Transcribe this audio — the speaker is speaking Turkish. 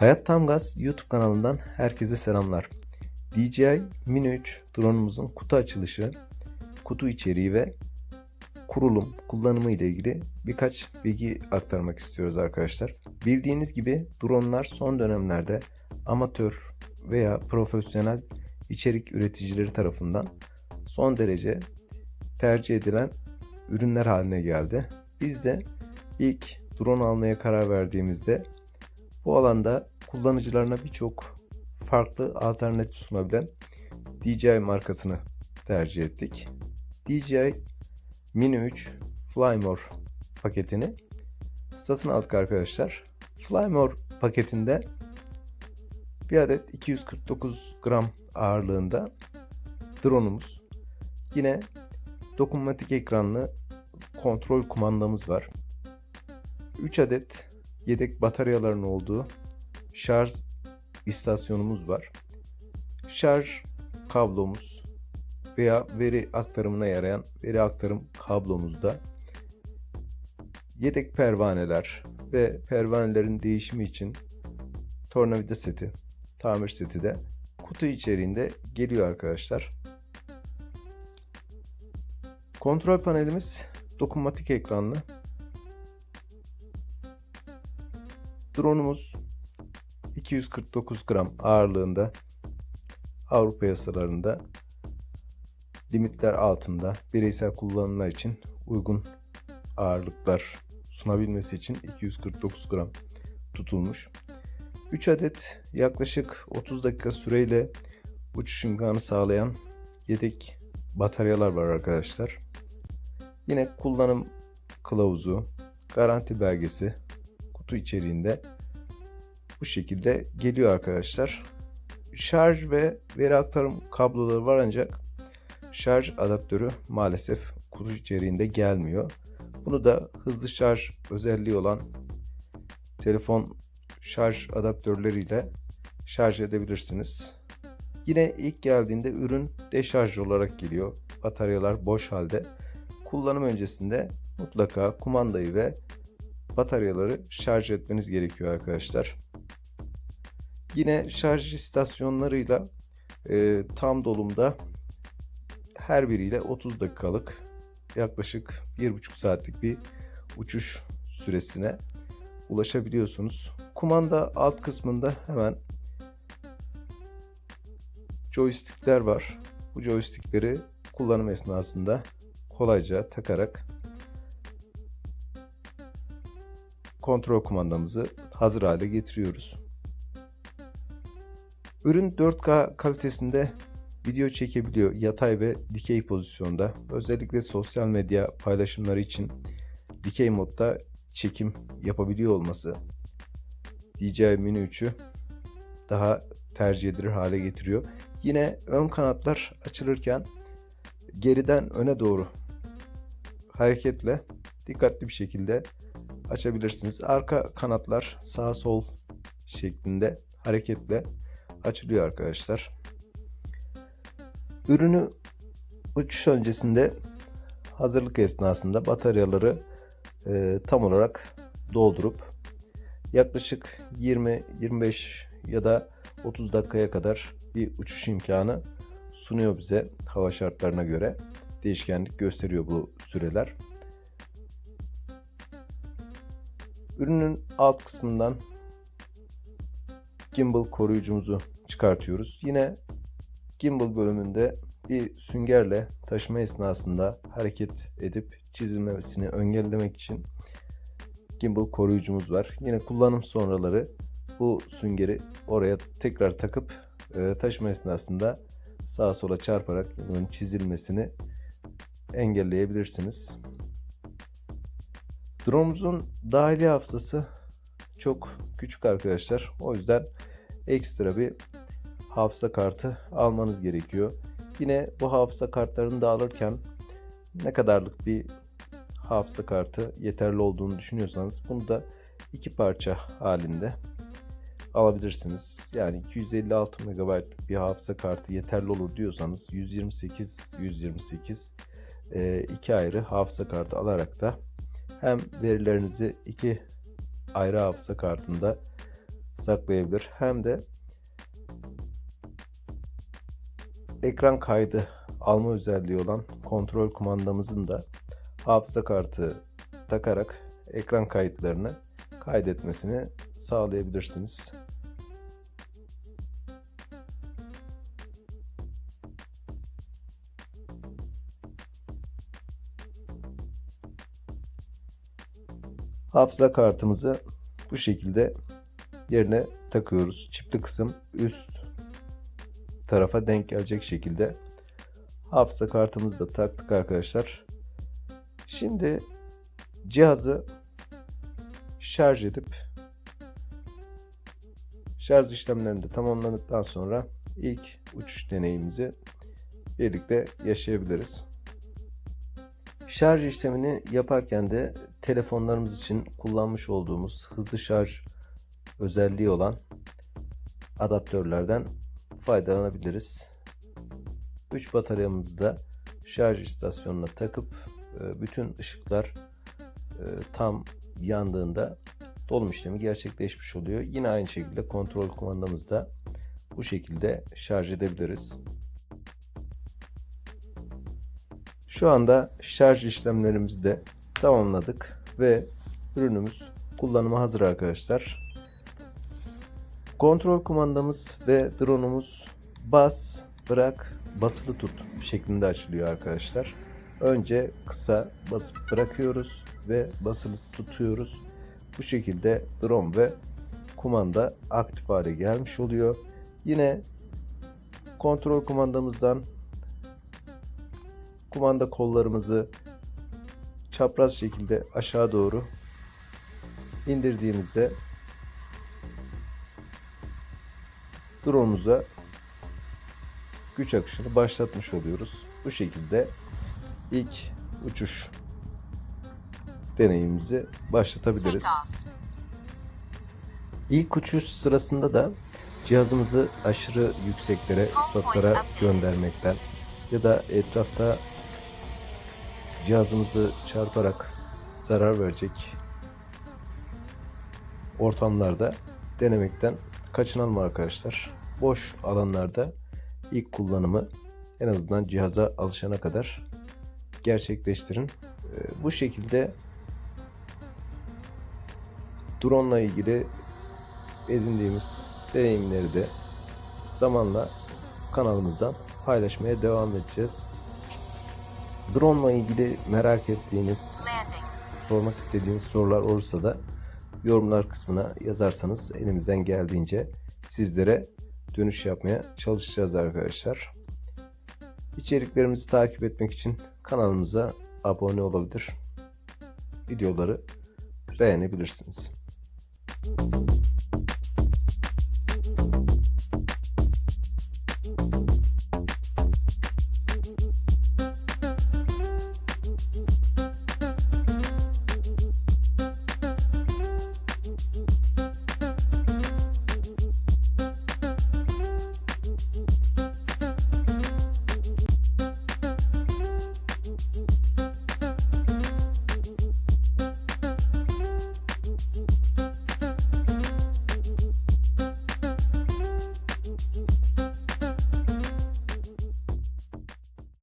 Hayat Tam Gaz YouTube kanalından herkese selamlar. DJI Mini 3 drone'umuzun kutu açılışı, kutu içeriği ve kurulum, kullanımı ile ilgili birkaç bilgi aktarmak istiyoruz arkadaşlar. Bildiğiniz gibi dronelar son dönemlerde amatör veya profesyonel içerik üreticileri tarafından son derece tercih edilen ürünler haline geldi. Biz de ilk drone almaya karar verdiğimizde bu alanda kullanıcılarına birçok farklı alternatif sunabilen DJI markasını tercih ettik. DJI Mini 3 Flymore paketini satın aldık arkadaşlar. Flymore paketinde bir adet 249 gram ağırlığında drone'umuz. Yine dokunmatik ekranlı kontrol kumandamız var. 3 adet yedek bataryaların olduğu şarj istasyonumuz var. Şarj kablomuz veya veri aktarımına yarayan veri aktarım kablomuzda yedek pervaneler ve pervanelerin değişimi için tornavida seti, tamir seti de kutu içeriğinde geliyor arkadaşlar. Kontrol panelimiz dokunmatik ekranlı. Drone'umuz 249 gram ağırlığında Avrupa yasalarında limitler altında bireysel kullanımlar için uygun ağırlıklar sunabilmesi için 249 gram tutulmuş. 3 adet yaklaşık 30 dakika süreyle uçuş imkanı sağlayan yedek bataryalar var arkadaşlar. Yine kullanım kılavuzu, garanti belgesi kutu içeriğinde bu şekilde geliyor arkadaşlar. Şarj ve veri aktarım kabloları var ancak şarj adaptörü maalesef kutu içeriğinde gelmiyor. Bunu da hızlı şarj özelliği olan telefon şarj adaptörleriyle şarj edebilirsiniz. Yine ilk geldiğinde ürün deşarj olarak geliyor. Bataryalar boş halde. Kullanım öncesinde mutlaka kumandayı ve bataryaları şarj etmeniz gerekiyor arkadaşlar. Yine şarj istasyonlarıyla e, tam dolumda her biriyle 30 dakikalık yaklaşık 1,5 saatlik bir uçuş süresine ulaşabiliyorsunuz. Kumanda alt kısmında hemen joystickler var. Bu joystickleri kullanım esnasında kolayca takarak kontrol kumandamızı hazır hale getiriyoruz. Ürün 4K kalitesinde video çekebiliyor yatay ve dikey pozisyonda. Özellikle sosyal medya paylaşımları için dikey modda çekim yapabiliyor olması DJI Mini 3'ü daha tercih edilir hale getiriyor. Yine ön kanatlar açılırken geriden öne doğru hareketle dikkatli bir şekilde açabilirsiniz. Arka kanatlar sağ sol şeklinde hareketle açılıyor arkadaşlar. Ürünü uçuş öncesinde hazırlık esnasında bataryaları e, tam olarak doldurup yaklaşık 20-25 ya da 30 dakikaya kadar bir uçuş imkanı sunuyor bize hava şartlarına göre. Değişkenlik gösteriyor bu süreler. Ürünün alt kısmından gimbal koruyucumuzu çıkartıyoruz. Yine gimbal bölümünde bir süngerle taşıma esnasında hareket edip çizilmesini engellemek için gimbal koruyucumuz var. Yine kullanım sonraları bu süngeri oraya tekrar takıp e, taşıma esnasında sağa sola çarparak bunun çizilmesini engelleyebilirsiniz. Drone'umuzun dahili hafızası çok küçük arkadaşlar. O yüzden ekstra bir hafıza kartı almanız gerekiyor. Yine bu hafıza kartlarını da alırken ne kadarlık bir hafıza kartı yeterli olduğunu düşünüyorsanız bunu da iki parça halinde alabilirsiniz. Yani 256 MB'lık bir hafıza kartı yeterli olur diyorsanız 128 128 e, iki ayrı hafıza kartı alarak da hem verilerinizi iki ayrı hafıza kartında saklayabilir hem de ekran kaydı alma özelliği olan kontrol kumandamızın da hafıza kartı takarak ekran kayıtlarını kaydetmesini sağlayabilirsiniz. Hafıza kartımızı bu şekilde yerine takıyoruz. Çipli kısım üst tarafa denk gelecek şekilde hafıza kartımızı da taktık arkadaşlar. Şimdi cihazı şarj edip şarj işlemlerini de tamamladıktan sonra ilk uçuş deneyimimizi birlikte yaşayabiliriz. Şarj işlemini yaparken de telefonlarımız için kullanmış olduğumuz hızlı şarj özelliği olan adaptörlerden faydalanabiliriz. 3 bataryamızı da şarj istasyonuna takıp e, bütün ışıklar e, tam yandığında dolum işlemi gerçekleşmiş oluyor. Yine aynı şekilde kontrol kumandamızı da bu şekilde şarj edebiliriz. Şu anda şarj işlemlerimizi de tamamladık ve ürünümüz kullanıma hazır arkadaşlar. Kontrol kumandamız ve drone'umuz bas, bırak, basılı tut şeklinde açılıyor arkadaşlar. Önce kısa basıp bırakıyoruz ve basılı tutuyoruz. Bu şekilde drone ve kumanda aktif hale gelmiş oluyor. Yine kontrol kumandamızdan kumanda kollarımızı çapraz şekilde aşağı doğru indirdiğimizde drone'umuza güç akışını başlatmış oluyoruz. Bu şekilde ilk uçuş deneyimimizi başlatabiliriz. İlk uçuş sırasında da cihazımızı aşırı yükseklere, uzaklara göndermekten ya da etrafta cihazımızı çarparak zarar verecek ortamlarda denemekten kaçınalım arkadaşlar. Boş alanlarda ilk kullanımı en azından cihaza alışana kadar gerçekleştirin. Ee, Bu şekilde drone ile ilgili edindiğimiz deneyimleri de zamanla kanalımızdan paylaşmaya devam edeceğiz. Drone ile ilgili merak ettiğiniz, sormak istediğiniz sorular olursa da yorumlar kısmına yazarsanız elimizden geldiğince sizlere dönüş yapmaya çalışacağız arkadaşlar. İçeriklerimizi takip etmek için kanalımıza abone olabilir. Videoları beğenebilirsiniz.